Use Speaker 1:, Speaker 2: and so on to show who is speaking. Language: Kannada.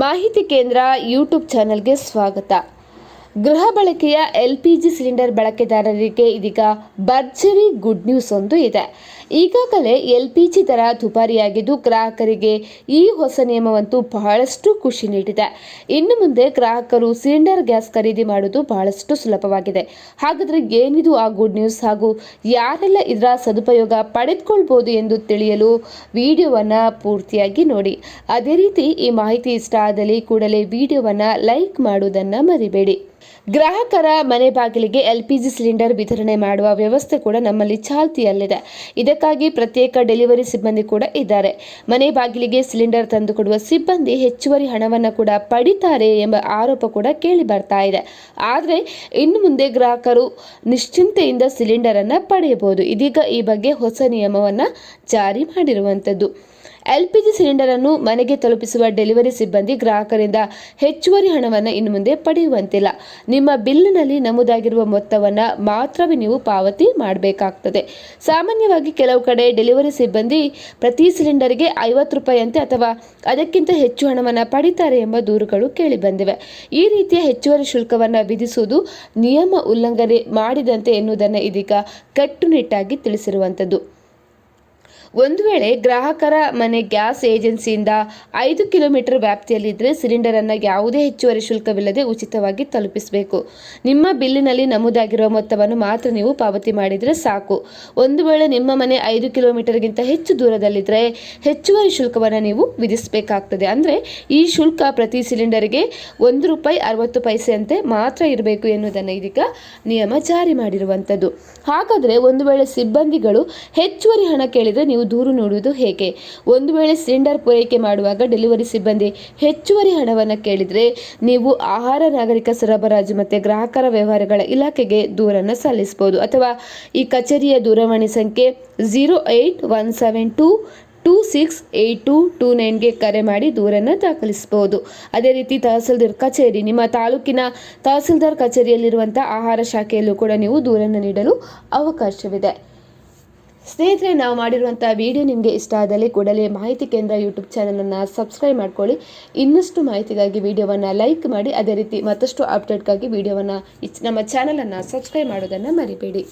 Speaker 1: ಮಾಹಿತಿ ಕೇಂದ್ರ ಯೂಟ್ಯೂಬ್ ಚಾನೆಲ್ಗೆ ಸ್ವಾಗತ. ಗೃಹ ಬಳಕೆಯ ಎಲ್ ಪಿ ಜಿ ಸಿಲಿಂಡರ್ ಬಳಕೆದಾರರಿಗೆ ಇದೀಗ ಭರ್ಜರಿ ಗುಡ್ ನ್ಯೂಸ್ ಒಂದು ಇದೆ. ಈಗಾಗಲೇ ಎಲ್ ಪಿ ಜಿ ದರ ದುಬಾರಿಯಾಗಿದ್ದು ಗ್ರಾಹಕರಿಗೆ ಈ ಹೊಸ ನಿಯಮವಂತೂ ಬಹಳಷ್ಟು ಖುಷಿ ನೀಡಿದೆ. ಇನ್ನು ಮುಂದೆ ಗ್ರಾಹಕರು ಸಿಲಿಂಡರ್ ಗ್ಯಾಸ್ ಖರೀದಿ ಮಾಡುವುದು ಬಹಳಷ್ಟು ಸುಲಭವಾಗಿದೆ. ಹಾಗಾದರೆ ಏನಿದು ಆ ಗುಡ್ ನ್ಯೂಸ್? ಹಾಗೂ ಯಾರೆಲ್ಲ ಇದರ ಸದುಪಯೋಗ ಪಡೆದುಕೊಳ್ಬೋದು ಎಂದು ತಿಳಿಯಲು ವಿಡಿಯೋವನ್ನು ಪೂರ್ತಿಯಾಗಿ ನೋಡಿ. ಅದೇ ರೀತಿ ಈ ಮಾಹಿತಿ ಇಷ್ಟ ಆದಲ್ಲಿ ಕೂಡಲೇ ವಿಡಿಯೋವನ್ನು ಲೈಕ್ ಮಾಡುವುದನ್ನು ಮರಿಬೇಡಿ. ಗ್ರಾಹಕರ ಮನೆ ಬಾಗಿಲಿಗೆ ಎಲ್ ಪಿ ಜಿ ಸಿಲಿಂಡರ್ ವಿತರಣೆ ಮಾಡುವ ವ್ಯವಸ್ಥೆ ಕೂಡ ನಮ್ಮಲ್ಲಿ ಚಾಲ್ತಿಯಲ್ಲಿದೆ. ಇದಕ್ಕಾಗಿ ಪ್ರತ್ಯೇಕ ಡೆಲಿವರಿ ಸಿಬ್ಬಂದಿ ಕೂಡ ಇದ್ದಾರೆ. ಮನೆ ಬಾಗಿಲಿಗೆ ಸಿಲಿಂಡರ್ ತಂದುಕೊಡುವ ಸಿಬ್ಬಂದಿ ಹೆಚ್ಚುವರಿ ಹಣವನ್ನು ಕೂಡ ಪಡಿತಾರೆ ಎಂಬ ಆರೋಪ ಕೂಡ ಕೇಳಿ ಬರ್ತಾ ಇದೆ. ಆದರೆ ಇನ್ನು ಮುಂದೆ ಗ್ರಾಹಕರು ನಿಶ್ಚಿಂತೆಯಿಂದ ಸಿಲಿಂಡರ್ ಅನ್ನ ಪಡೆಯಬಹುದು. ಇದೀಗ ಈ ಬಗ್ಗೆ ಹೊಸ ನಿಯಮವನ್ನ ಜಾರಿ ಮಾಡಿರುವಂಥದ್ದು ಎಲ್ ಪಿ ಜಿ ಸಿಲಿಂಡರ್ ಅನ್ನು ಮನೆಗೆ ತಲುಪಿಸುವ ಡೆಲಿವರಿ ಸಿಬ್ಬಂದಿ ಗ್ರಾಹಕರಿಂದ ಹೆಚ್ಚುವರಿ ಹಣವನ್ನು ಇನ್ನು ಮುಂದೆ ಪಡೆಯುವಂತಿಲ್ಲ. ನಿಮ್ಮ ಬಿಲ್ನಲ್ಲಿ ನಮೂದಾಗಿರುವ ಮೊತ್ತವನ್ನು ಮಾತ್ರವೇ ನೀವು ಪಾವತಿ ಮಾಡಬೇಕಾಗ್ತದೆ. ಸಾಮಾನ್ಯವಾಗಿ ಕೆಲವು ಕಡೆ ಡೆಲಿವರಿ ಸಿಬ್ಬಂದಿ ಪ್ರತಿ ಸಿಲಿಂಡರ್ಗೆ ಐವತ್ತು ರೂಪಾಯಿಯಂತೆ ಅಥವಾ ಅದಕ್ಕಿಂತ ಹೆಚ್ಚು ಹಣವನ್ನು ಪಡಿತಾರೆ ಎಂಬ ದೂರುಗಳು ಕೇಳಿಬಂದಿವೆ ಈ ರೀತಿಯ ಹೆಚ್ಚುವರಿ ಶುಲ್ಕವನ್ನು ವಿಧಿಸುವುದು ನಿಯಮ ಉಲ್ಲಂಘನೆ ಮಾಡಿದಂತೆ ಎನ್ನುವುದನ್ನು ಇದೀಗ ಕಟ್ಟುನಿಟ್ಟಾಗಿ ತಿಳಿಸಿರುವಂಥದ್ದು ಒಂದು ವೇಳೆ ಗ್ರಾಹಕರ ಮನೆ ಗ್ಯಾಸ್ ಏಜೆನ್ಸಿಯಿಂದ ಐದು ಕಿಲೋಮೀಟರ್ ವ್ಯಾಪ್ತಿಯಲ್ಲಿದ್ದರೆ ಸಿಲಿಂಡರನ್ನು ಯಾವುದೇ ಹೆಚ್ಚುವರಿ ಶುಲ್ಕವಿಲ್ಲದೆ ಉಚಿತವಾಗಿ ತಲುಪಿಸಬೇಕು. ನಿಮ್ಮ ಬಿಲ್ಲಿನಲ್ಲಿ ನಮೂದಾಗಿರುವ ಮೊತ್ತವನ್ನು ಮಾತ್ರ ನೀವು ಪಾವತಿ ಮಾಡಿದರೆ ಸಾಕು. ಒಂದು ವೇಳೆ ನಿಮ್ಮ ಮನೆ ಐದು ಕಿಲೋಮೀಟರ್ಗಿಂತ ಹೆಚ್ಚು ದೂರದಲ್ಲಿದ್ದರೆ ಹೆಚ್ಚುವರಿ ಶುಲ್ಕವನ್ನು ನೀವು ವಿಧಿಸಬೇಕಾಗ್ತದೆ. ಅಂದರೆ ಈ ಶುಲ್ಕ ಪ್ರತಿ ಸಿಲಿಂಡರ್ಗೆ ಒಂದು ರೂಪಾಯಿ ಅರವತ್ತು ಪೈಸೆಯಂತೆ ಮಾತ್ರ ಇರಬೇಕು ಎನ್ನುವುದನ್ನು ಇದೀಗ ನಿಯಮ ಜಾರಿ ಮಾಡಿರುವಂಥದ್ದು. ಹಾಗಾದರೆ ಒಂದು ವೇಳೆ ಸಿಬ್ಬಂದಿಗಳು ಹೆಚ್ಚುವರಿ ಹಣ ಕೇಳಿದರೆ ನೀವು ದೂರು ನೋಡುವುದು ಹೇಗೆ? ಒಂದು ವೇಳೆ ಸಿಲಿಂಡರ್ ಪೂರೈಕೆ ಮಾಡುವಾಗ ಡೆಲಿವರಿ ಸಿಬ್ಬಂದಿ ಹೆಚ್ಚುವರಿ ಹಣವನ್ನು ಕೇಳಿದರೆ ನೀವು ಆಹಾರ, ನಾಗರಿಕ ಸರಬರಾಜು ಮತ್ತು ಗ್ರಾಹಕರ ವ್ಯವಹಾರಗಳ ಇಲಾಖೆಗೆ ದೂರನ್ನು ಸಲ್ಲಿಸಬಹುದು. ಅಥವಾ ಈ ಕಚೇರಿಯ ದೂರವಾಣಿ ಸಂಖ್ಯೆ zero eight one seven two two six eight two two ನೈನ್ಗೆ ಕರೆ ಮಾಡಿ ದೂರನ್ನು ದಾಖಲಿಸಬಹುದು. ಅದೇ ರೀತಿ ತಹಸೀಲ್ದಾರ್ ಕಚೇರಿ, ನಿಮ್ಮ ತಾಲೂಕಿನ ತಹಸೀಲ್ದಾರ್ ಕಚೇರಿಯಲ್ಲಿರುವಂಥ ಆಹಾರ ಶಾಖೆಯಲ್ಲೂ ಕೂಡ ನೀವು ದೂರನ್ನು ನೀಡಲು ಅವಕಾಶವಿದೆ. ಸ್ನೇಹಿತರೆ, ನಾವು ಮಾಡಿರುವಂಥ ವಿಡಿಯೋ ನಿಮಗೆ ಇಷ್ಟ ಆದಲ್ಲಿ ಕೂಡಲೇ ಮಾಹಿತಿ ಕೇಂದ್ರ ಯೂಟ್ಯೂಬ್ ಚಾನಲನ್ನು ಸಬ್ಸ್ಕ್ರೈಬ್ ಮಾಡ್ಕೊಳ್ಳಿ. ಇನ್ನಷ್ಟು ಮಾಹಿತಿಗಾಗಿ ವಿಡಿಯೋವನ್ನು ಲೈಕ್ ಮಾಡಿ. ಅದೇ ರೀತಿ ಮತ್ತಷ್ಟು ಅಪ್ಡೇಟ್ಗಾಗಿ ವಿಡಿಯೋವನ್ನು ನಮ್ಮ ಚಾನಲನ್ನು ಸಬ್ಸ್ಕ್ರೈಬ್ ಮಾಡೋದನ್ನು ಮರಿಬೇಡಿ.